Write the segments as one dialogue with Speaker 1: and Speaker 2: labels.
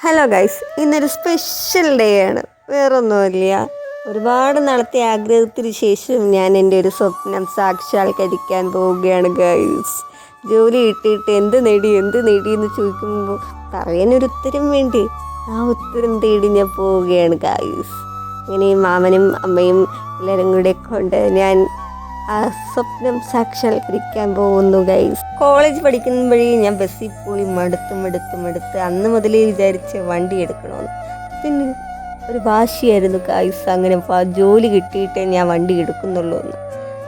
Speaker 1: Hello guys ഇന്നൊരു special day ആണ്. വേറൊന്നുമില്ല. ഒരുപാട് നാളത്തെ ആഗ്രഹത്തിന് ശേഷം ഞാൻ എന്റെ ഒരു സ്വപ്നം സാക്ഷാത്കരിക്കാൻ പോവുകയാണ് ഗൈസ് ജോലി കിട്ടിയിട്ട് എന്ത് നേടി എന്ത് നേടി എന്ന് ചോദിക്കുമ്പോൾ പറയാനൊരു ഉത്തരം വേണ്ടി ആ ഉത്തരം തേടി ഞാൻ പോവുകയാണ് ഗൈസ് ഇങ്ങനെ മാമനും അമ്മയും എല്ലാവരും കൂടെ കൊണ്ട് ഞാൻ ആ സ്വപ്നം സാക്ഷാത്കരിക്കാൻ പോകുന്നു ഗൈസ് കോളേജ് പഠിക്കുമ്പോഴേ ഞാൻ ബസ്സിൽ പോയി മടുത്ത് മടുത്ത് മടുത്ത് അന്ന് മുതലേ വിചാരിച്ച് വണ്ടി എടുക്കണമെന്ന് പിന്നെ ഒരു വാശിയായിരുന്നു ഗൈസ് അങ്ങനെ ജോലി കിട്ടിയിട്ടേ ഞാൻ വണ്ടി എടുക്കുന്നുള്ളൂ എന്ന്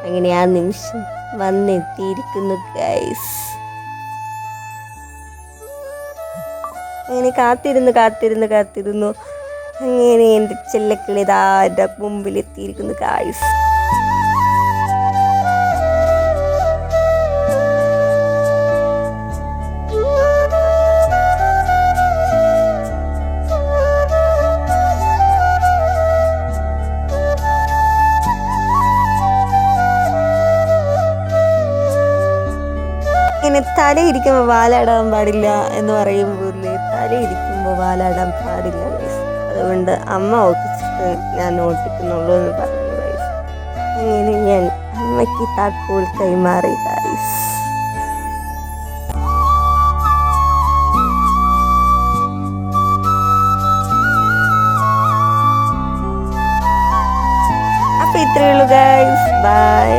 Speaker 1: അങ്ങനെ ആ നിമിഷം വന്നെത്തിയിരിക്കുന്നു ഗൈസ് അങ്ങനെ കാത്തിരുന്ന് കാത്തിരുന്ന് കാത്തിരുന്നു. അങ്ങനെ എന്റെ ചെല്ലക്കിളിതാ എന്റെ മുമ്പിൽ എത്തിയിരിക്കുന്നു ഇങ്ങനെ തലയിരിക്കുമ്പോൾ വാലാടാൻ പാടില്ല എന്ന് പറയുമ്പോൾ തലയിരിക്കുമ്പോൾ വാലാടാൻ പാടില്ല അതുകൊണ്ട് അമ്മ ഓട്ടിച്ചിട്ട് ഞാൻ ഓട്ടിക്കുന്നുള്ളൂ എന്ന് പറഞ്ഞു guys. അങ്ങനെ ഞാൻ അമ്മയ്ക്ക് താക്കോൽ കൈമാറി ഗൈസ് അപ്പൊ ഇത്രയുള്ളൂ ഗൈസ് ബൈ